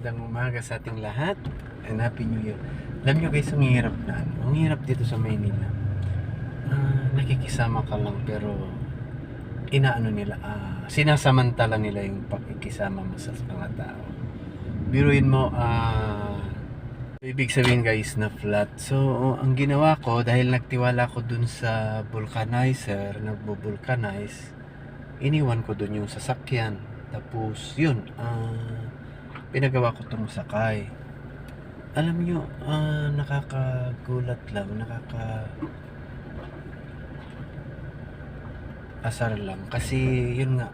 magandang umaga sa ating lahat and Happy New Year. Alam nyo guys, ang hirap na ano, ang hirap dito sa Maynila. Ah, nakikisama ka lang pero inaano nila, ah, sinasamantala nila yung pakikisama mo sa mga tao. Biruin mo, ah, ibig sabihin guys na flat. So, ang ginawa ko, dahil nagtiwala ko dun sa vulcanizer, nagbo-vulcanize, iniwan ko dun yung sasakyan. Tapos, yun, ah, pinagawa ko itong sakay. Alam nyo, ah, nakakagulat lang, nakaka asar lang. Kasi, yun nga,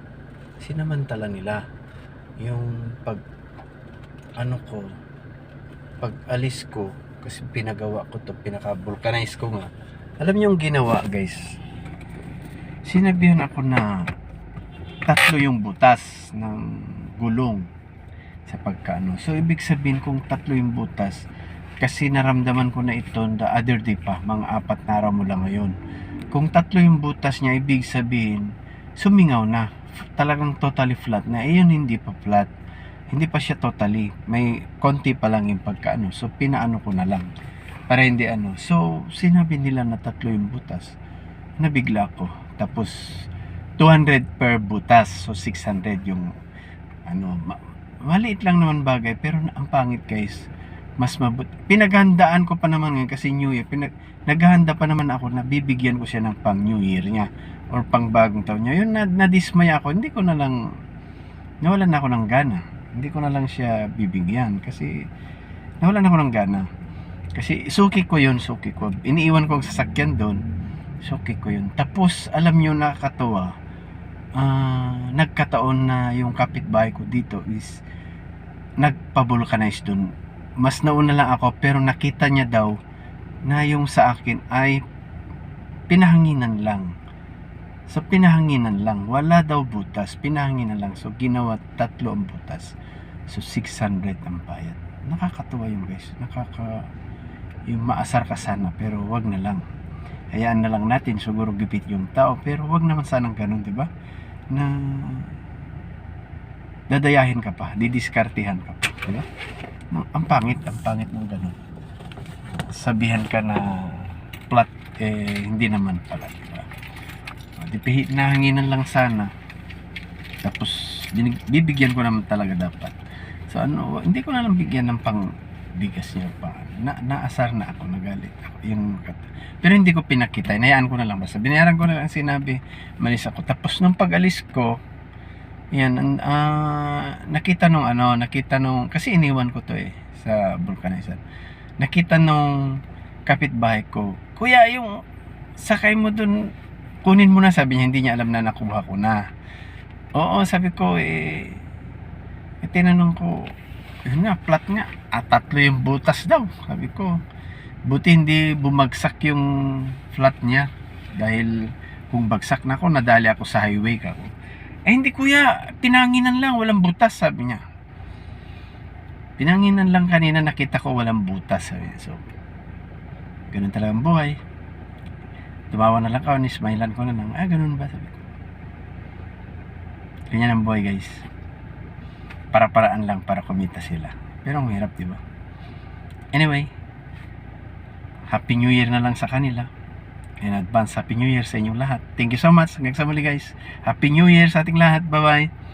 sinamantala nila yung pag ano ko pag alis ko kasi pinagawa ko to pinaka-vulcanize ko nga alam niyo yung ginawa guys sinabihan ako na tatlo yung butas ng gulong sa pagkaano. So, ibig sabihin kung tatlo yung butas, kasi naramdaman ko na ito the other day pa, mga apat na araw mo lang ngayon. Kung tatlo yung butas niya, ibig sabihin, sumingaw na. Talagang totally flat na. Eh, yun hindi pa flat. Hindi pa siya totally. May konti pa lang yung pagkaano. So, pinaano ko na lang. Para hindi ano. So, sinabi nila na tatlo yung butas. Nabigla ko. Tapos, 200 per butas. So, 600 yung ano, maliit lang naman bagay. Pero ang pangit guys, mas mabut. Pinaghandaan ko pa naman ngayon kasi New Year. Pinag naghahanda pa naman ako na bibigyan ko siya ng pang New Year niya or pang bagong taon niya. Yun, na, nadismaya ako. Hindi ko na lang, nawalan na ako ng gana. Hindi ko na lang siya bibigyan kasi nawalan ako ng gana. Kasi suki ko yun, suki ko. Iniiwan ko ang sasakyan doon. Suki ko yun. Tapos, alam nyo, nakakatawa. Ah, nagkataon na yung kapitbahay ko dito is nagpa-vulcanize doon. Mas nauna lang ako pero nakita niya daw na yung sa akin ay pinahanginan lang. So pinahanginan lang. Wala daw butas. Pinahanginan lang. So ginawa tatlo ang butas. So 600 ang bayad. Nakakatuwa yung guys. Nakaka yung maasar ka sana pero wag na lang. Hayaan na lang natin siguro gipit yung tao pero wag naman sanang ganun, 'di ba? Na dadayahin ka pa, didiskartihan ka pa, 'di ba? No, Ang pangit, ang pangit ng ganun. Sabihan ka na plat eh hindi naman pala, 'di ba? Di pihi na hanginan lang sana. Tapos binig- bibigyan ko naman talaga dapat. So ano, hindi ko na lang bigyan ng pang bigas niya pa. Na, naasar na ako, nagalit ako. Yung, pero hindi ko pinakita, inayaan ko na lang basta. Binayaran ko na lang sinabi, malis ako. Tapos nung pag-alis ko, yan, an- ah, nakita nung ano, nakita nung, kasi iniwan ko to eh, sa vulcanizer. Nakita nung kapitbahay ko, Kuya, yung sakay mo dun, kunin mo na, sabi niya, hindi niya alam na nakuha ko na. Oo, sabi ko, eh, eh tinanong ko, yun nga, flat nga, at tatlo yung butas daw, sabi ko. Buti hindi bumagsak yung flat niya, dahil kung bagsak na ako, nadali ako sa highway ka. Eh hindi kuya, pinanginan lang, walang butas, sabi niya. Pinanginan lang kanina, nakita ko walang butas, sabi niya. So, ganun talaga ang buhay. Tumawa na lang ako, nismailan ko na lang, ah, ganun ba, sabi ko. Ganyan ang buhay, guys. Para-paraan lang para kumita sila. Pero ang hirap, di ba? Anyway, Happy New Year na lang sa kanila. In advance, Happy New Year sa inyong lahat. Thank you so much. Hanggang sa muli guys. Happy New Year sa ating lahat. Bye-bye.